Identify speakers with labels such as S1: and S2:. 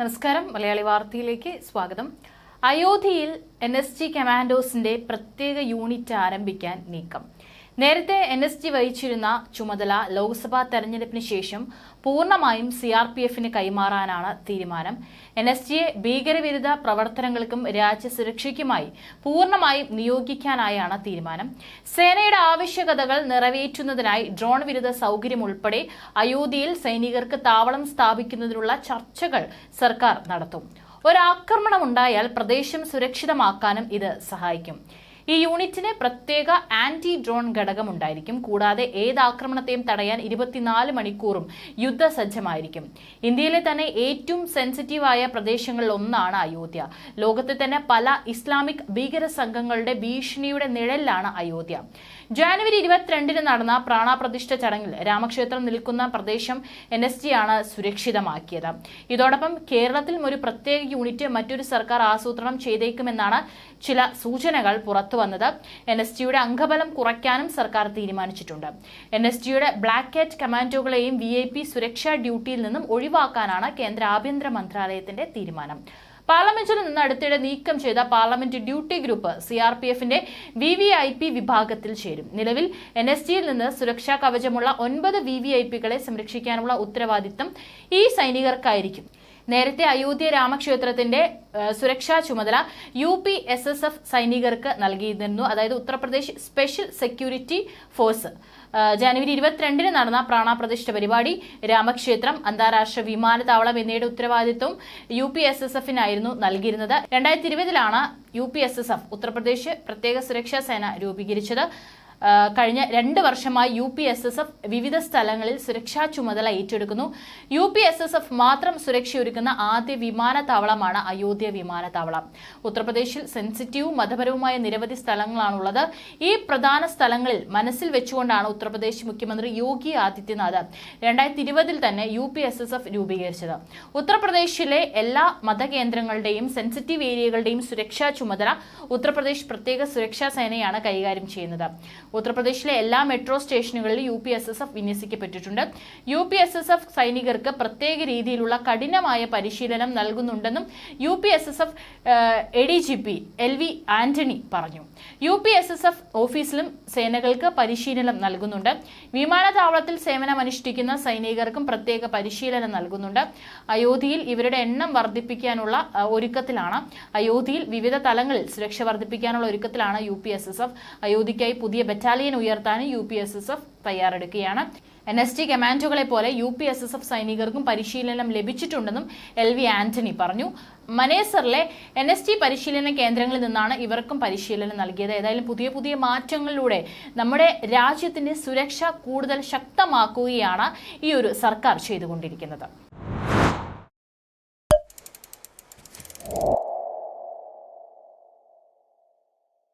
S1: നമസ്കാരം. മലയാളി വാർത്തയിലേക്ക് സ്വാഗതം. അയോധ്യയിൽ എൻ എസ് ജി കമാൻഡോസിന്റെ പ്രത്യേക യൂണിറ്റ് ആരംഭിക്കാൻ നീക്കം. നേരത്തെ എൻ എസ് ജി വഹിച്ചിരുന്ന ചുമതല ലോക്സഭാ തെരഞ്ഞെടുപ്പിന് ശേഷം പൂർണമായും സി ആർ പി എഫിന് കൈമാറാനാണ് തീരുമാനം. എൻ എസ് ജിയെ ഭീകരവിരുദ്ധ പ്രവർത്തനങ്ങൾക്കും രാജ്യസുരക്ഷയ്ക്കുമായി പൂർണമായും നിയോഗിക്കാനായാണ് തീരുമാനം. സേനയുടെ ആവശ്യകതകൾ നിറവേറ്റുന്നതിനായി ഡ്രോൺ വിരുദ്ധ സൗകര്യം ഉൾപ്പെടെ അയോധ്യയിൽ സൈനികർക്ക് താവളം സ്ഥാപിക്കുന്നതിനുള്ള ചർച്ചകൾ സർക്കാർ നടത്തും. ഒരാക്രമണം ഉണ്ടായാൽ പ്രദേശം സുരക്ഷിതമാക്കാനും ഇത് സഹായിക്കും. ഈ യൂണിറ്റിന് പ്രത്യേക ആന്റി ഡ്രോൺ ഘടകമുണ്ടായിരിക്കും. കൂടാതെ ഏത് ആക്രമണത്തെയും തടയാൻ ഇരുപത്തിനാല് മണിക്കൂറും യുദ്ധസജ്ജമായിരിക്കും. ഇന്ത്യയിലെ തന്നെ ഏറ്റവും സെൻസിറ്റീവായ പ്രദേശങ്ങളിൽ ഒന്നാണ് അയോധ്യ. ലോകത്തെ തന്നെ പല ഇസ്ലാമിക് ഭീകര സംഘങ്ങളുടെ ഭീഷണിയുടെ നിഴലിലാണ് അയോധ്യ. ജാനുവരി ഇരുപത്തിരണ്ടിന് നടന്ന പ്രാണാപ്രതിഷ്ഠ ചടങ്ങിൽ രാമക്ഷേത്രം നിൽക്കുന്ന പ്രദേശം എൻ എസ് ജി ആണ് സുരക്ഷിതമാക്കിയത്. ഇതോടൊപ്പം കേരളത്തിലും ഒരു പ്രത്യേക യൂണിറ്റ് മറ്റൊരു സർക്കാർ ആസൂത്രണം ചെയ്തേക്കുമെന്നാണ് ചില സൂചനകൾ പുറത്തു വന്നത് എൻ എസ് ജിയുടെ അംഗബലം കുറയ്ക്കാനും സർക്കാർ തീരുമാനിച്ചിട്ടുണ്ട്. എൻ എസ് ജിയുടെ black cat കമാൻഡോകളെയും V I P സുരക്ഷാ ഡ്യൂട്ടിയിൽ നിന്നും ഒഴിവാക്കാനാണ് കേന്ദ്ര ആഭ്യന്തര മന്ത്രാലയത്തിന്റെ തീരുമാനം. പാർലമെന്റിൽ നിന്ന് അടുത്തിടെ നീക്കം ചെയ്ത parliament duty group C R P എഫിന്റെ വി വി ഐ പി വിഭാഗത്തിൽ ചേരും. നിലവിൽ എൻ എസ് ജിയിൽ നിന്ന് സുരക്ഷാ കവചമുള്ള ഒൻപത് വി വി ഐ പികളെ സംരക്ഷിക്കാനുള്ള ഉത്തരവാദിത്തം ഈ സൈനികർക്കായിരിക്കും. നേരത്തെ അയോധ്യ രാമക്ഷേത്രത്തിന്റെ സുരക്ഷാ ചുമതല U P S S F സൈനികർക്ക് നൽകിയിരുന്നു. അതായത് ഉത്തർപ്രദേശ് സ്പെഷ്യൽ സെക്യൂരിറ്റി ഫോഴ്സ്. ജനുവരി ഇരുപത്തിരണ്ടിന് നടന്ന പ്രാണാപ്രതിഷ്ഠ പരിപാടി രാമക്ഷേത്രം അന്താരാഷ്ട്ര വിമാനത്താവളം എന്നിവയുടെ ഉത്തരവാദിത്വം യു പി എസ് എസ് എഫിനായിരുന്നു നൽകിയിരുന്നത്. രണ്ടായിരത്തി ഇരുപതിലാണ് U P S S F Uttar Pradesh പ്രത്യേക സുരക്ഷാ സേന രൂപീകരിച്ചത്. കഴിഞ്ഞ രണ്ട് വർഷമായി U P S S F വിവിധ സ്ഥലങ്ങളിൽ സുരക്ഷാ ചുമതല ഏറ്റെടുക്കുന്നു. U P S S F മാത്രം സുരക്ഷയൊരുക്കുന്ന ആദ്യ വിമാനത്താവളമാണ് അയോധ്യ വിമാനത്താവളം. ഉത്തർപ്രദേശിൽ സെൻസിറ്റീവും മതപരവുമായ നിരവധി സ്ഥലങ്ങളാണുള്ളത്. ഈ പ്രധാന സ്ഥലങ്ങളിൽ മനസ്സിൽ വെച്ചുകൊണ്ടാണ് ഉത്തർപ്രദേശ് മുഖ്യമന്ത്രി യോഗി ആദിത്യനാഥ് രണ്ടായിരത്തി ഇരുപതിൽ തന്നെ U P S S F രൂപീകരിച്ചത്. ഉത്തർപ്രദേശിലെ എല്ലാ മതകേന്ദ്രങ്ങളുടെയും സെൻസിറ്റീവ് ഏരിയകളുടെയും സുരക്ഷാ ചുമതല ഉത്തർപ്രദേശ് പ്രത്യേക സുരക്ഷാ സേനയാണ് കൈകാര്യം ചെയ്യുന്നത്. ഉത്തർപ്രദേശിലെ എല്ലാ മെട്രോ സ്റ്റേഷനുകളിലും U P S S F വിന്യസിക്കപ്പെട്ടിട്ടുണ്ട്. U P S S F സൈനികർക്ക് പ്രത്യേക രീതിയിലുള്ള കഠിനമായ പരിശീലനം നൽകുന്നുണ്ടെന്നും U P S S F A D G P L V Antony പറഞ്ഞു. U P S S F ഓഫീസിലും സേനകൾക്ക് പരിശീലനം നൽകുന്നുണ്ട്. വിമാനത്താവളത്തിൽ സേവനമനുഷ്ഠിക്കുന്ന സൈനികർക്കും പ്രത്യേക പരിശീലനം നൽകുന്നുണ്ട്. അയോധ്യയിൽ ഇവരുടെ എണ്ണം വർദ്ധിപ്പിക്കാനുള്ള ഒരുക്കത്തിലാണ്. അയോധ്യയിൽ വിവിധ തലങ്ങളിൽ സുരക്ഷ വർദ്ധിപ്പിക്കാനുള്ള ഒരുക്കത്തിലാണ് U P S S F. അയോധ്യയ്ക്കായി പുതിയ ബറ്റാലിയൻ ഉയർത്താനും U P S S F തയ്യാറെടുക്കുകയാണ്. N S T കമാൻഡോകളെ പോലെ U P S S F സൈനികർക്കും പരിശീലനം ലഭിച്ചിട്ടുണ്ടെന്നും എൽ വി ആന്റണി പറഞ്ഞു. മനേസറിലെ എൻ എസ് ടി പരിശീലന കേന്ദ്രങ്ങളിൽ നിന്നാണ് ഇവർക്കും പരിശീലനം നൽകിയത്. ഏതായാലും പുതിയ പുതിയ മാറ്റങ്ങളിലൂടെ നമ്മുടെ രാജ്യത്തിന്റെ സുരക്ഷ കൂടുതൽ ശക്തമാക്കുകയാണ് ഈ ഒരു സർക്കാർ ചെയ്തുകൊണ്ടിരിക്കുന്നത്.